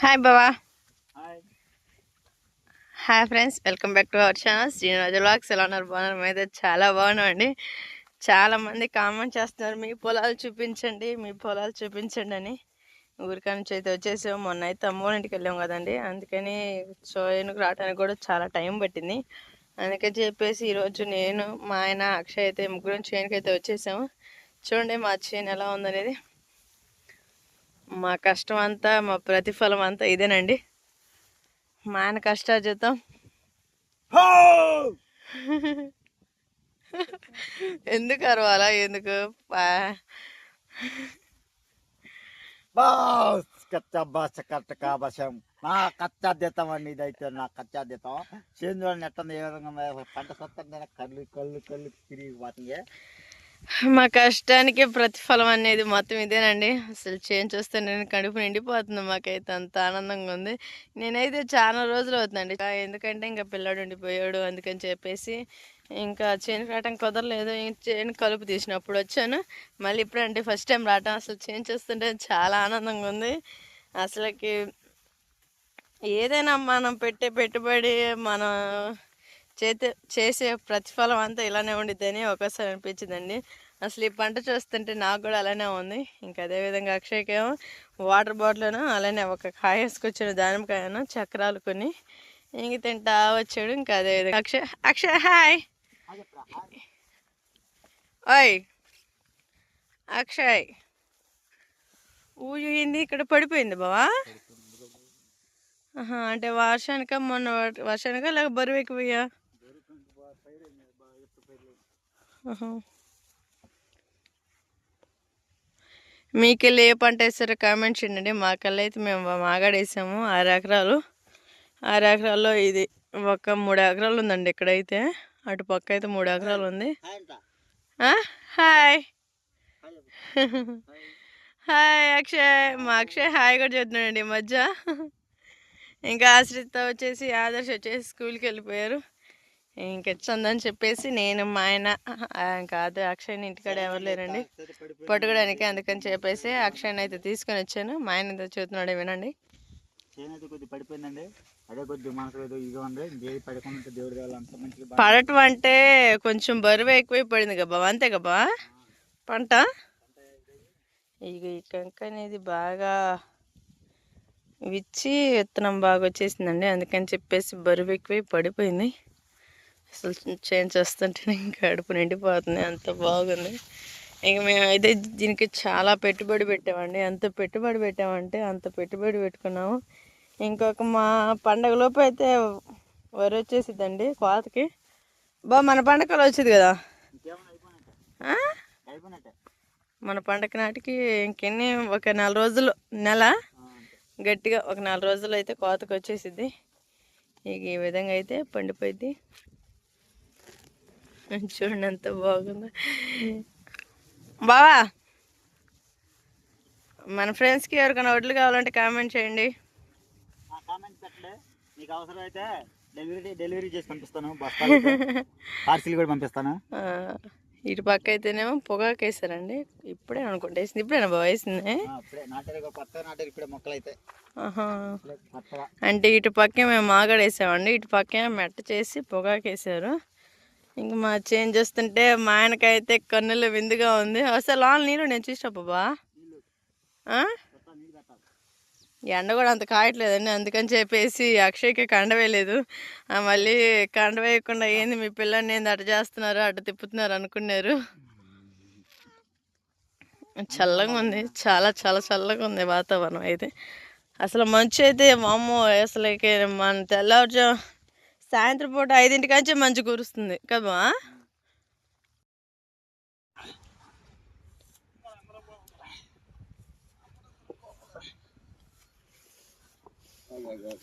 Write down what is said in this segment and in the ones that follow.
Hi బావా hi friends welcome back to our channel Srinivaja blogs ఎలా ఉన్నారు? బాగున్నారు? అయితే చాలా బాగున్నామండి. చాలా మంది కామెంట్ చేస్తున్నారు. మీ పొలాలు చూపించండి మీ పొలాలు చూపించండి అని. ఊరికా నుంచి అయితే వచ్చేసాము మొన్న అయితే అమ్మోళ్ళ ఇంటికి వెళ్ళాం కదండి. అందుకని సోయనుకు రావడానికి కూడా చాలా టైం పట్టింది. అందుకని చెప్పేసి ఈరోజు నేను మా ఆయన అక్షయ్ అయితే ముగ్గురం చేనుకి అయితే వచ్చేసాము. చూడండి మా చేను ఎలా ఉందనేది. మా కష్టం అంతా మా ప్రతిఫలం అంతా ఇదేనండి మా ఆయన కష్టార్జితం ఎందుకు అరవాలా? ఎందుకు? నా కచ్చా దీతం అండి ఇదైతే నా కచ్చా దీతం సేంద్రులు నెట్టంది ఏ విధంగా పంట సత్తంగా కళ్ళు కళ్ళు కళ్ళు తిరిగి పోతుంది మా కష్టానికి ప్రతిఫలం అనేది మొత్తం ఇదేనండి. అసలు చేంజ్ చూస్తే నేను కడుపు నిండిపోతుంది మాకైతే అంత ఆనందంగా ఉంది. నేనైతే చాలా రోజులు అవుతుందండి. ఎందుకంటే ఇంకా పిల్లాడు ఉండిపోయాడు అందుకని చెప్పేసి ఇంకా చేను రావటం కుదరలేదు. చేను కలుపు తీసినప్పుడు వచ్చాను. మళ్ళీ ఇప్పుడంటే ఫస్ట్ టైం రావటం. అసలు చేంజ్ చూస్తుంటే చాలా ఆనందంగా ఉంది. అసలుకి ఏదైనా మనం పెట్టే పెట్టుబడి మనం చేతే చేసే ప్రతిఫలం అంతా ఇలానే ఉండిద్దని ఒకసారి అనిపించిందండి. అసలు ఈ పంట చూస్తుంటే నాకు కూడా అలానే ఉంది. ఇంకా అదేవిధంగా అక్షయ్కేమో వాటర్ బాటిల్ను అలానే ఒక కాయ వేసుకొచ్చాను దానిమ్మకాయను చక్రాలు కొన్ని. ఇంక తింటా వచ్చాడు ఇంకా అదేవిధంగా అక్షయ్ అక్షయ్ హాయ్! ఓయ్! అక్షయ్! ఊయింది ఇక్కడ పడిపోయింది బావా? అంటే వర్షానిక మొన్న వర్షానిక లేక బరువు ఎక్కువయ్యా? మీకెళ్ళి ఏ పంట వేస్తారో కామెంట్ చేయండి. మాకెళ్ళి అయితే మేము మాగాడేసాము ఆరు ఎకరాలు. ఆరు ఎకరాల్లో ఇది ఒక మూడు ఎకరాలు ఉందండి ఇక్కడైతే. అటు పక్క అయితే మూడు ఎకరాలు ఉంది. హాయ్. హాయ్ అక్షయ్. మా అక్షయ్ హాయ్ కూడా చెప్తున్నాడండి ఈ మధ్య. ఇంకా ఆశ్రిత వచ్చేసి ఆదర్శ్ వచ్చేసి స్కూల్కి వెళ్ళిపోయారు. ఇంకా చందని చెప్పేసి నేను మా ఆయన ఆ, ఇంకా అదే అక్షయ్ని ఇంటికాడ ఎవరు లేరండి. పట్టుకోవడానికి అందుకని చెప్పేసి అక్షయ్ని అయితే తీసుకొని వచ్చాను. మా ఆయన అయితే చూస్తున్నాడు వినండి. పడటం అంటే కొంచెం బరువు ఎక్కువై పడింది గబ్బా. అంతే గబ్బా? పంట? ఇక ఈ కంక అనేది బాగా విచ్చి విత్తనం బాగా వచ్చేసిందండి. అందుకని చెప్పేసి బరువు ఎక్కువై పడిపోయింది. అసలు చేంజ్ చేస్తుంటే ఇంకా కడుపు నిండిపోతుంది. అంత బాగుంది. ఇంక మేమైతే దీనికి చాలా పెట్టుబడి పెట్టామండి. ఎంత పెట్టుబడి పెట్టామంటే అంత పెట్టుబడి పెట్టుకున్నాము. ఇంకొక మా పండగలోపు అయితే వరి వచ్చేసిద్దండి కోతకి బా మన పండగలు వచ్చేది కదా? మన పండగ నాటికి ఇంకెన్ని? ఒక నెల రోజులు నెల? గట్టిగా ఒక నెల రోజులు అయితే కోతకు వచ్చేసిద్ది. ఇక ఈ విధంగా అయితే పండిపోయింది చూడండి ఎంత బాగుందో బావా మన ఫ్రెండ్స్కి ఎవరికైనా వడ్లు కావాలంటే కామెంట్ చేయండి. ఆ కామెంట్ పెట్టండి మీకు అవసరం అయితే డెలివరీ డెలివరీ చేసి పంపిస్తాను. బస్తాలు పార్సిల్ కూడా పంపిస్తాను. ఇటు పక్క అయితేనేమో పొగాకు వేసారండి ఇప్పుడే అనుకుంటా వేసింది. ఇప్పుడేనా బాగా వేసింది? అంటే ఇటు పక్కే మేము మాగాడు వేసామండి. ఇటు పక్కే మెట్ట చేసి పొగాకు వేసారు. ఇంక మా చేంజ్ చేస్తుంటే మా ఆయనకైతే కన్నులు విందుగా ఉంది. అసలు లాన్ నీరు నేను చూసినప్పా బాబా. ఎండ కూడా అంత కాయట్లేదండి. అందుకని చెప్పేసి అక్షయ్కి కండవేయలేదు మళ్ళీ కండవేయకుండా ఏంది మీ పిల్లల్ని ఏంది అటు చేస్తున్నారు అటు తిప్పుతున్నారు అనుకున్నారు. చల్లగా ఉంది. చాలా చాలా చల్లగా ఉంది వాతావరణం అయితే. అసలు మంచు అయితే మామూలు అసలు మన తెల్లవారుజాము సాయంత్రం పూట ఐదింటి ఐదింటికాంచి మంచి కురుస్తుంది కదా Oh my God.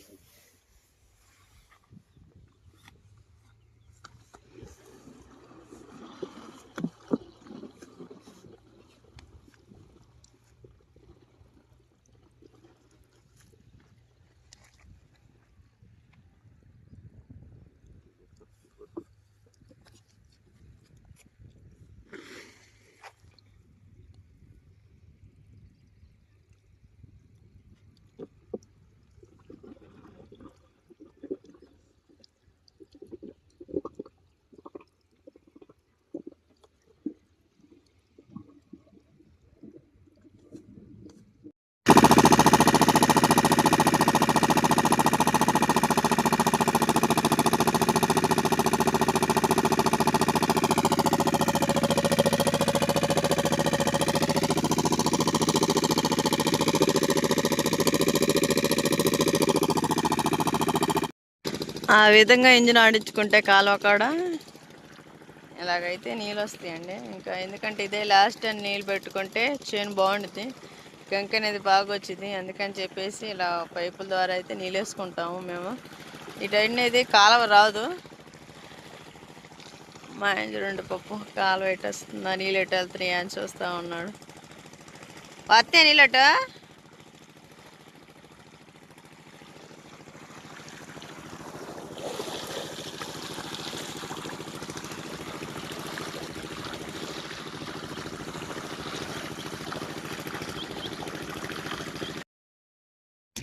ఆ విధంగా ఇంజిన్ ఆడించుకుంటే కాలువ కాడ? ఇలాగైతే నీళ్ళు వస్తాయండి ఇంకా ఎందుకంటే ఇదే లాస్ట్ అని నీళ్ళు పెట్టుకుంటే చేను బాగుండుద్ది. గంక అనేది బాగా వచ్చింది అందుకని చెప్పేసి ఇలా పైపుల ద్వారా అయితే నీళ్ళు వేసుకుంటాము మేము ఇటు అనేది కాలువ రాదు. మా ఆయన చూడండి పప్పు కాలువ ఎటు వస్తుందా నీళ్ళు ఎటు వెళ్తున్నాయి అని చూస్తూ ఉన్నాడు. వస్తే నీళ్ళట?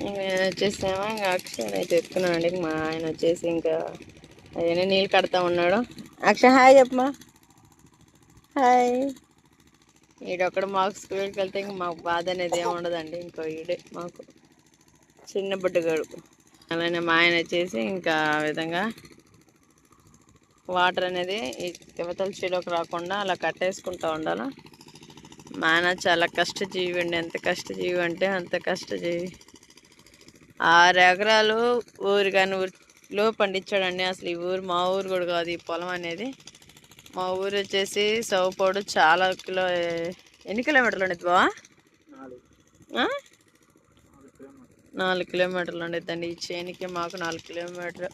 నేను వచ్చేసామా? ఇంకా అక్షయ్ అయితే ఎత్తుకున్నాను అండి. మా ఆయన వచ్చేసి ఇంకా అదే నీళ్ళు కడతా ఉన్నాడు. అక్షయ్ హాయ్ చెప్పమా హాయ్. ఈడొక్కడ మాకు స్కూల్కి వెళ్తే ఇంక మాకు బాధ అనేది ఏమి ఉండదండి. ఇంకో ఈడే మాకు చిన్న బుడ్డగాడు. అలానే మా ఆయన వచ్చేసి ఇంకా విధంగా వాటర్ అనేది ఈ యువతల చెలోకి రాకుండా అలా కట్టేసుకుంటూ ఉండాలి? మా ఆయన చాలా కష్టజీవి అండి. ఎంత కష్టజీవి అంటే అంత కష్టజీవి ఆరు ఎకరాలు ఊరు కానీ ఊరిలో పండించాడండి. అసలు ఈ ఊరు మా ఊరు కూడా కాదు ఈ పొలం అనేది. మా ఊరు వచ్చేసి సౌపోడు చాలా కిలో ఎన్ని కిలోమీటర్లు ఉండేది బావా? నాలుగు కిలోమీటర్లు ఉండేదండి ఈ చేనికి మాకు నాలుగు కిలోమీటర్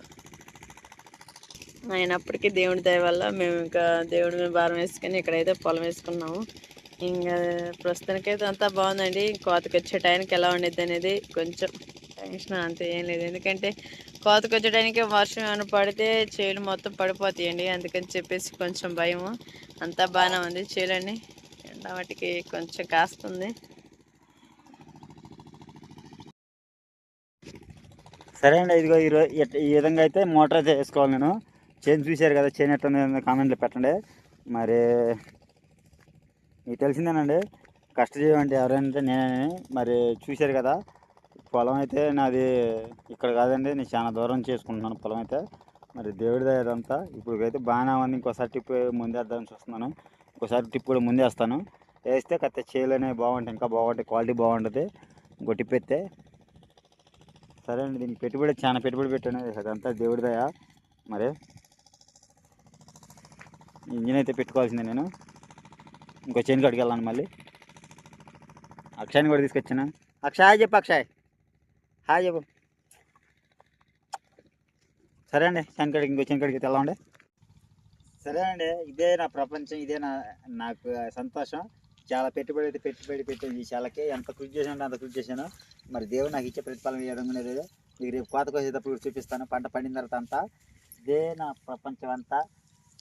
అయినప్పటికీ దేవుడి దయ వల్ల మేము ఇంకా దేవుడి మీద భారం వేసుకొని ఇక్కడైతే పొలం వేసుకున్నాము. ఇంకా ప్రస్తుతానికైతే అంతా బాగుందండి. కోతకి వచ్చే టైంకి ఎలా ఉండేది అనేది కొంచెం టెన్షన్ అంతే ఏం లేదు. ఎందుకంటే కోతకు వర్షం ఏమైనా పడితే చేలు మొత్తం పడిపోతాయండి. అందుకని చెప్పేసి కొంచెం భయము. అంతా బాగానే ఉంది చేలండి ఎండ వాటికి కొంచెం కాస్తుంది. సరే అండి ఇదిగో ఈ ఈ విధంగా అయితే మోటార్ అయితే వేసుకోవాలి నేను. చేను చూశారు కదా చేను ఎట్లా కామెంట్లో పెట్టండి. మరి మీకు తెలిసిందేనండి. కష్టజీవి అంటే ఎవరైనా నేనే మరి చూశారు కదా పొలం అయితే నాది ఇక్కడ కాదండి నేను చాలా దూరం చేసుకుంటున్నాను పొలం అయితే. మరి దేవుడి దగ్గరంతా ఇప్పుడు అయితే బాగానే ఉంది. ఇంకోసారి టిప్ ముందేద్దామని చూస్తున్నాను. ఇంకోసారి టిప్ కూడా ముందేస్తాను. వేస్తే కత్త చేలు అనేవి బాగుంటాయి ఇంకా బాగుంటాయి క్వాలిటీ బాగుంటుంది. ఇంకో టిప్ ఎత్తే సరే అండి దీనికి పెట్టుబడి చాలా పెట్టుబడి పెట్టాను. అదంతా దేవుడి దయ. మరి ఇంజిన్ అయితే పెట్టుకోవాల్సిందే నేను. ఇంకో చేను కాడికి వెళ్ళాను మళ్ళీ. అక్షయాన్ని కూడా తీసుకొచ్చాను. అక్షయ్ చెప్పు అక్షయ్. హాయ్ చెప్పు. సరే అండి చైన్ కాడికి ఇంకో చైన్ సరే అండి ఇదే నా ప్రపంచం ఇదే నా నాకు సంతోషం. చాలా పెట్టుబడి అయితే పెట్టుబడి పెట్టింది చాలాకి ఎంత కృషి చేశాను అంత కృషి చేశాను. మరి దేవుడు నాకు ఇచ్చే ప్రతిఫలం ఏ విధంగా లేదు మీకు రేపు కోత కోసేటప్పుడు చూపిస్తాను. పంట పండిన తర్వాత అంతా ఇదే నా ప్రపంచం అంతా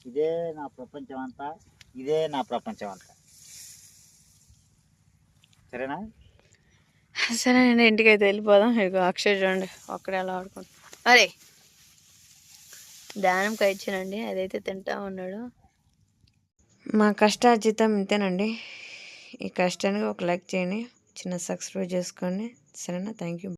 ఇదే నా ప్రపంచం అంతా ఇదే నా ప్రపంచం అంతా. సరేనా? సరే అండి ఇంటికి అయితే వెళ్ళిపోదాం. ఇక అక్షయ్ చూడండి ఒక్కడే అలా ఆడుకుంటాం. అరే దానంకాయ ఇచ్చానండి అదైతే తింటా ఉన్నాడు. మా కష్టార్జితం ఇంతేనండి. ఈ కష్టానికి ఒక లైక్ చేయండి చిన్న సబ్స్క్రైబ్ చేసుకోండి. సరేనా? Thank you